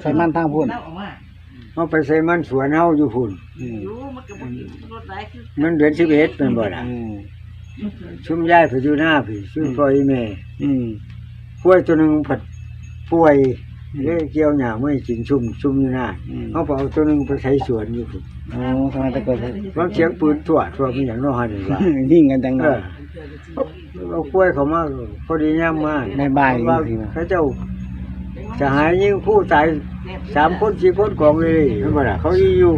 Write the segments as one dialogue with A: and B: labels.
A: ใส่มันทางพุ่น
B: เฮาไปใส่มันสวนเฮาอยู่พุ่น
A: อืม
B: มันเดือน11เป็นบ่ล่ะ
A: อืม
B: ชุมยายไปอยู่หน้าพี่ชุมพ่ออีแม่
A: อืม
B: ป่วยตัวหนึงผัดป่วยเลยเกี่ยวหญ้าไม่กินชุ่มชุ่มอยู่หน้า
A: อืม
B: เฮาไปเอาตัวหนึงไปใส่สวนอยู่พุ่น
A: โอ้ทำไมแตะเกิด
B: บางเสียงปืนทั่วทั่วมันอย่างน้อยนี่ว่า
A: ยิ่งกันจัง
B: เอ
A: เล
B: อยเอาป่วยเขามาพอดีย่ำมา
A: ในบ่าย
B: ว่า
A: จริงๆนะ
B: เขาเจ้า จะหายยิ่งผู้ตายสามคนสี่คนกองเลยเห็นบ่ล่ะเขาอีอยู่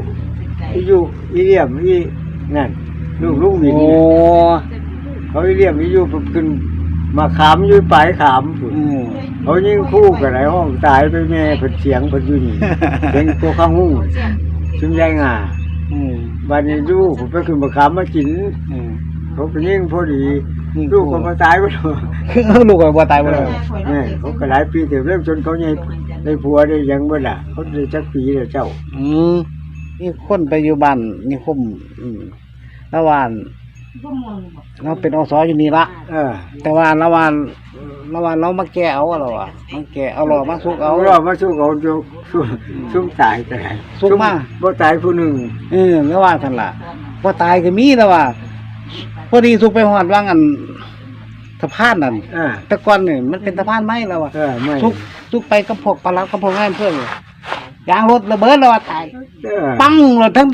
B: อีอยู่อีเลี่ยมอีนั่นลูกลูกวิน
A: โอ้
B: เขาอีเลี่ยมอีอยู่ขึ้นมาขามอยู่ปลายขามพุ่น
A: อืม
B: เขายิ่งคู่กันไหนห้องตายไปแม่เพิ่นเสียงเพิ่นอยู่นี่เป็นตัวข้างหูชุมยายงา
A: อืม
B: บัดนี้ลูกผมไปขึ้นมาขามมากิน
A: อืม
B: เขาไปยิ่งพอดี
A: ยิ่ง
B: ลูกก็มาตายไปแล้ว
A: ลูกก็บ่ตายบ่เลย
B: แม่เขาก็หลายปีเต็มเริ่มจนเขาใหญ่ได้ผัวได้หยังเบ่ล่ะเขาได้จักปีแล้วเจ้า
A: อืมนี่คนไปอยู่บ้านนี่คมอืมระหว่างเราเป็นอสอยู่นี่ละ
B: เออ
A: แต่ว่าระหว่างระหว่างเรามาแก้เอาอะเราอะมาแก้เอาหล่อมาสุกเอา
B: เอารอบมาสู้เขาอยู่สู้สู้ตายแต่
A: สู้มา
B: บ่ตายผู้หนึง
A: เออระหว่างท่านล่ะว่าตายก็มีแล้วว่า พอดีสุกไปหอดว่างอันสะพานนั่น
B: เออ
A: แต่ก่อนนี่มันเป็นสะพานไม้แล้วอะ
B: เออไม่
A: สุกสุกไปกับพวกปลาลับกับพวกงานเพื่อนยางรถระเบิดแล้วว่าตาย
B: เออ
A: ปังเลยทั้ง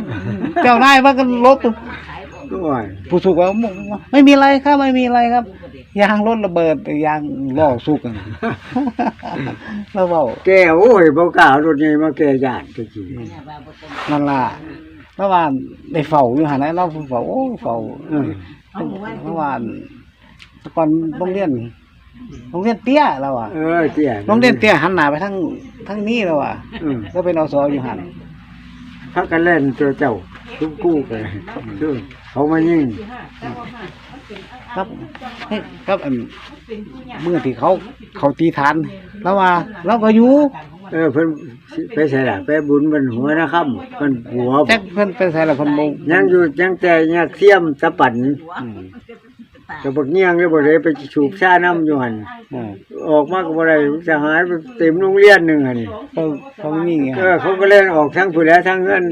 A: เจ้านายว่ากันรถ
B: ด้วย
A: ผู้สุกว่าไม่มีอะไรครับไม่มีอะไรครับ ยางรถระเบิดยางล้อสุกกันแล้วเว้า
B: แกโอ้ยบ่กล้าเอารถใหญ่มาแก่ย่านตะกี้
A: นั่นล่ะ ระหว่างได้เฝ้าอยู่หันนะเราเฝ้าโอ้เฝ้า
B: เออ
A: ระหว่างแต่ก่อนโรงเรียนโรงเรียนเตี้ยเราอะ
B: เออเตี้ย
A: โรงเรียนเตี้ยหันหน้าไปทางทางนี้แล้วอะ
B: อืม
A: ก็เป็นอสอยู่หัน
B: พักกันเล่นตัวเจ้าทุกคู่กันซึ่งเขามายิ่ง
A: ครับเฮ้ยครับอันเมื่อที่เขาเขาตีฐานแล้วว่าเราก็อยู่
B: เออเพิ่นสิไปใส่ละไปบุญมันหัวนะครับเพิ่นหัว
A: แจ็คเพิ่นเป็นไสละเพิ่นบ่
B: ยังอยู่ยังแต่ยักเทียมตะปั่น
A: อืม
B: ตะบักเงี้ยงเลยบ่ได้ไปสูบชาน้ำอยู่หั่น
A: อ่า
B: ออกมาก็บ่ได้จะหายไปเต็มโรงเรียนหนึงหั่นนี่
A: เขาเขามีไง
B: เออเขาก็เล่นออกทั้งผู้แล้วทั้งเงิน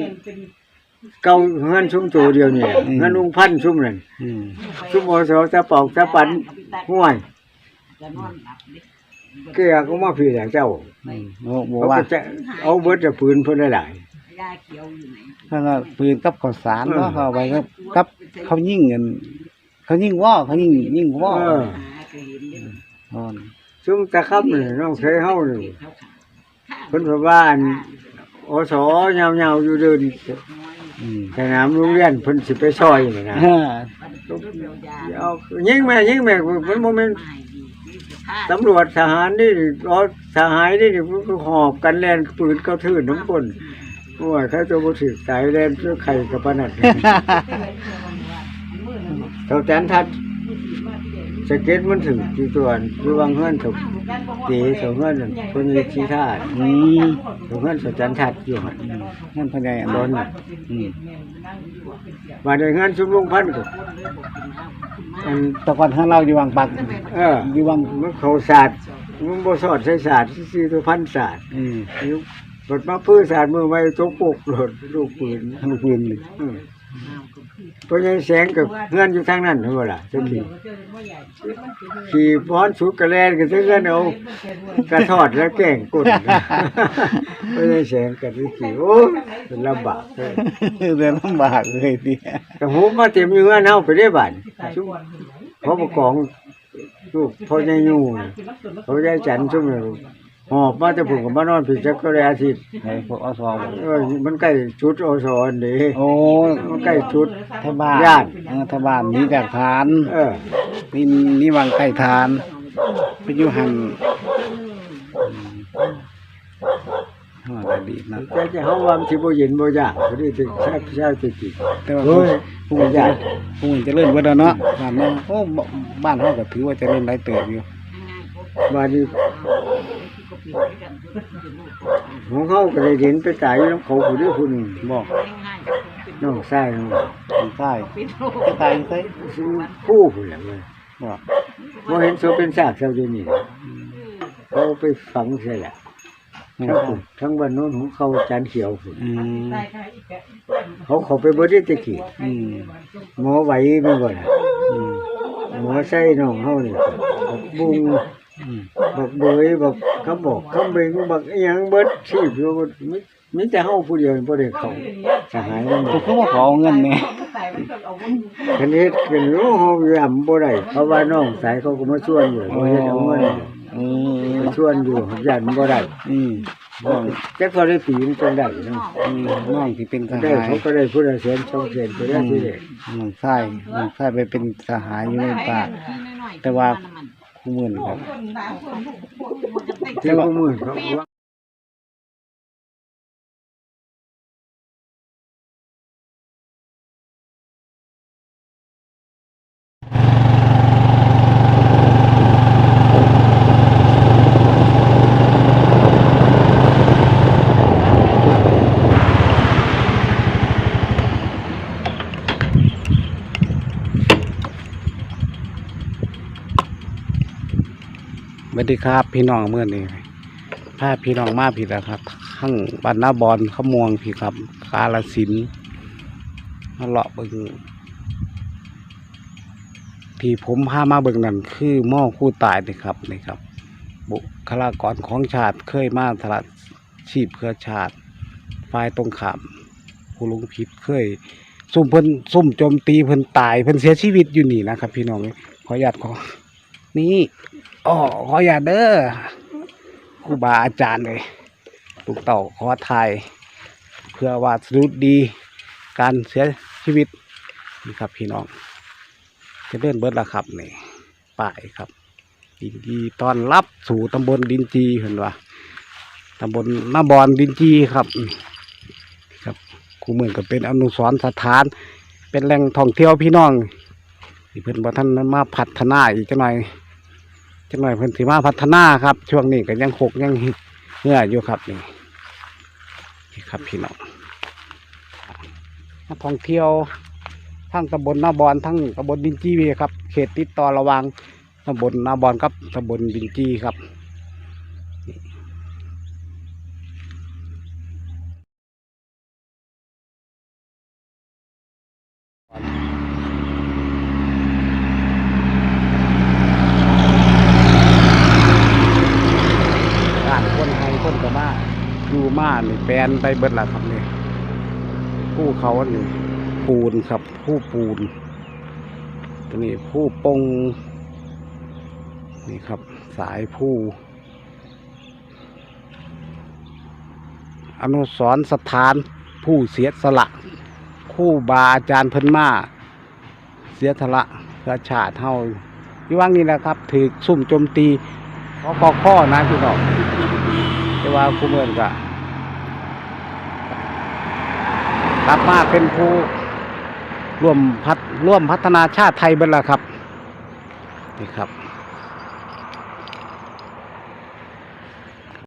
B: เก่าเงินชุมตัวเดียวนี่แหละเงินลุงพันธุ์ชุมนั่น
A: อืม
B: ชุมโอสตะปอกตะปั่นห้วย เกลือก็มาพี่แหละเจ้า
A: อืมโอ้บ่
B: เขา
A: ว่า
B: ก็จะเอาเบิดจะปืนเพิ่นได้หลาย
A: เพิ่นว่าปืนกับข้าวสารเนาะ
B: เออ
A: เขาเอาไปกับกับเขายิงกันเขายิงว่อเขายิงยิงว่อ
B: เออ
A: นอน
B: ซุ่มตะครับนี่น้องเคยเฮานี่เพิ่นว่าบ้านอสยาวๆอยู่เดิน
A: อืม
B: สนามโรงเรียนเพิ่นสิไปซอยนี่นะ
A: ฮ่า
B: เอายิงแม่ยิงแม่เพิ่นบ่แม่น ตำรวจทหารนี่อ๋อทหารนี่เพิ่นก็หอบกันแล่นปืนเข้าทื่นน้ำคนโอ้ยเขาจะบ่ถึกสายแล่นเพื่อไข่กับปานนั้นเท่าจันทัดสเก็ตมันถึงที่ตัวอยู่วังเฮือนถูกเตะเสาเฮือนนั่นเพิ่นมีชีท่า
A: อืม
B: เสาเฮือนเสาจันทัดอยู่หั่น
A: นั่นพญายอัน
B: โด
A: นั้น
B: นน่ะ
A: อืม
B: ว่าได้งานชุมนุมพันธุ์ก็ อัน
A: แต่ก่อนข้างเราอยู่วังปัก
B: เออ
A: อยู่วัง
B: มันเขาศาสตร์มันบ่สอดใส่ศาสตร์ซื่อๆตัวพันศาสตร์
A: อืม
B: ยุบดมาพื้นศาสตร์มือไว้ตกปกโหลดลูกปืน
A: ลูกปืนเลย
B: อืม เพราะยังแสงกับเงื่อนอยู่ทางนั้นเท่าล่ะจังขี่ขี่ป้อนสุดกระแลนกันซะเงื่อนเอากระทอดแล้วแกล้งกดเพราะยังแสงกันที่ขี่โอ้ยเป็นลำบากเลย
A: เดินลำบากเลยดิ
B: แต่หูมาเต็มอยู่เงื่อนเฮาไปได้บ้านซุมเพราะประกองลูกพ่อใหญ่ยูน่ะเขาใหญ่จันทร์ซุมเนี่ย หอบมาแต่ผมก็มานอนผิดจักก็ได้อาทิตย์
A: ไอ้พวกอสบ่
B: เออมันใกล้ชุดอสอนเด้
A: โอ้
B: มันใกล้ชุด
A: ทบ้าน
B: ญาติ
A: เออทบ้านหนีจากฐาน
B: เออ
A: นี่นี่วังใกล้ฐานไปอยู่หันฮอดอดีตนะ
B: แต่จะเฮาว่ามันสิบ่เย็นบ่ยากบ่ได้ถึงแซ่บแซ่บจริง
A: แต่ว่า
B: เฮ้ย
A: ผู้ผู้จะผู้จะเล่นเบิดแล้วเนาะบ้านเนาะโอ้บบ้านเฮาก็ถือว่าเจะเล่นหลายเติบอยู่
B: บาดนี้ของเขาก็ได้เห็นไปตายอยู่นำเขาผู้เดียวผู้หนึง
A: บอก
B: น้องชายน้อง
A: ทางใต้จะตายอยู่ไส
B: ซึ่งผู้ผู้แหละเว้ย
A: บอก
B: บ่เห็นโซเป็นซากเซาอยู่นี่เขาเอาไปฝังใส่แหละทั้งพุ่นทั้งบ้านโน้นของเขาจานเขียวพุ่น
A: อืม
B: เขาเขาไปบ่ได้ตะกี้
A: อืม
B: หมอไหวแม่นบ่ล่ะ
A: อืม
B: หมอใส่น้องเฮานี่บักบุง
A: อืม
B: บักเบยบักคำบอกคำเบงบักอีหยังเบิดชีพอยู่บ่มีมีแต่เฮาผู้เดียวบ่ได้เข้าสหายนำ
A: กูก็ว่าขอเอาเงินเนี่ย
B: คันเฮ็ดกันอยู่เฮาย่ำบ่ได้เพราะว่าน้องสายเขาก็มาชวนอยู่บ่เฮ็ดเอาเงิน
A: อืม
B: มาชวนอยู่ย่านบ่ได้
A: อืมน้อง
B: จักเขาได้ปีมันจังได้เนาะ
A: อืมน้องที่เป็นท
B: ได้
A: หาร
B: เขาก็ได้ผู้ละแสนสองแสนไปได้สิเด้
A: น้องชายน้องชายไปเป็นทหารอยู่ในป่าแต่ว่า คู่มือนครับ
B: แต่ว่ามื้อเขาว่า
A: สวัสดีครับ พี่น้องเมื่อนี้พาพี่น้องมาผิดแล้วครับทั้งบ้านนาบอนขมวงพี่ครับกาลสินมาเลาะเบิงที่ผมพามาเบิงนั่นคือหม้อคู่ตายนี่ครับนี่ครับ บุคลากรของชาติเคยมาสละชีพเพื่อชาติฝ่ายตรงข้ามผู้ลุงผิดเคย ซุ่มเพิ่นซุ่มโจมตีเพิ่นตายเพิ่นเสียชีวิตอยู่นี่นะครับ พี่น้องขออนุญาตขอ นี่อ๋อขออย่าเด้อครูบาอาจารย์เลยลูกเต่าขอทายเพื่อว่าสรุปดี การเสียชีวิตนี่ครับพี่น้องจะเล่นเบิดละครับนี่ป้ายครับยินดีตอนรับสู่ตำบลดินจีเห็นว่าตำบลนาบอนดินจีครับครับคูเมืองก็เป็นอนุสรณ์สถาน เป็นแหล่งท่องเที่ยวพี่น้องที่เพิ่นบ่ท่านมาพัฒนาอีกจังหน่อย จหน่อยเพิ่นสิมาพัฒนาครับ ช่วงนี้ก็ยังหกยังเงื่ออยู่ครับนี่นี่ครับพี่น้องท่องเที่ยวทั้งตำบลนาบอนทั้งตำบลบินจีวีครับ เขตติดต่อระหว่างตำบลนาบอนกับตำบลบินจีครับนี่ร้านคนไทยคนกะมา อยู่มานี่แปลนไปเบิดละครับนี่ผู้เขาอันนี่ปูนครับ ผู้ปูนตัวนี้ผู้ปงนี่ครับ สายผู้ อนุสรณ์สถานผู้เสียสละ คู่บาอาจารย์เพิ่นมา เสียสละเพื่อชาติเฮาอยู่ว่างนี้แหละครับถือซุ่มโจมตีขอขอข้อนะพี่น้อง แต่ว่าคู่เมืองก็กลับมาเป็นผู้ร่วมพัฒร่วมพัฒนาชาติไทยเบิดละครับ นี่ครับ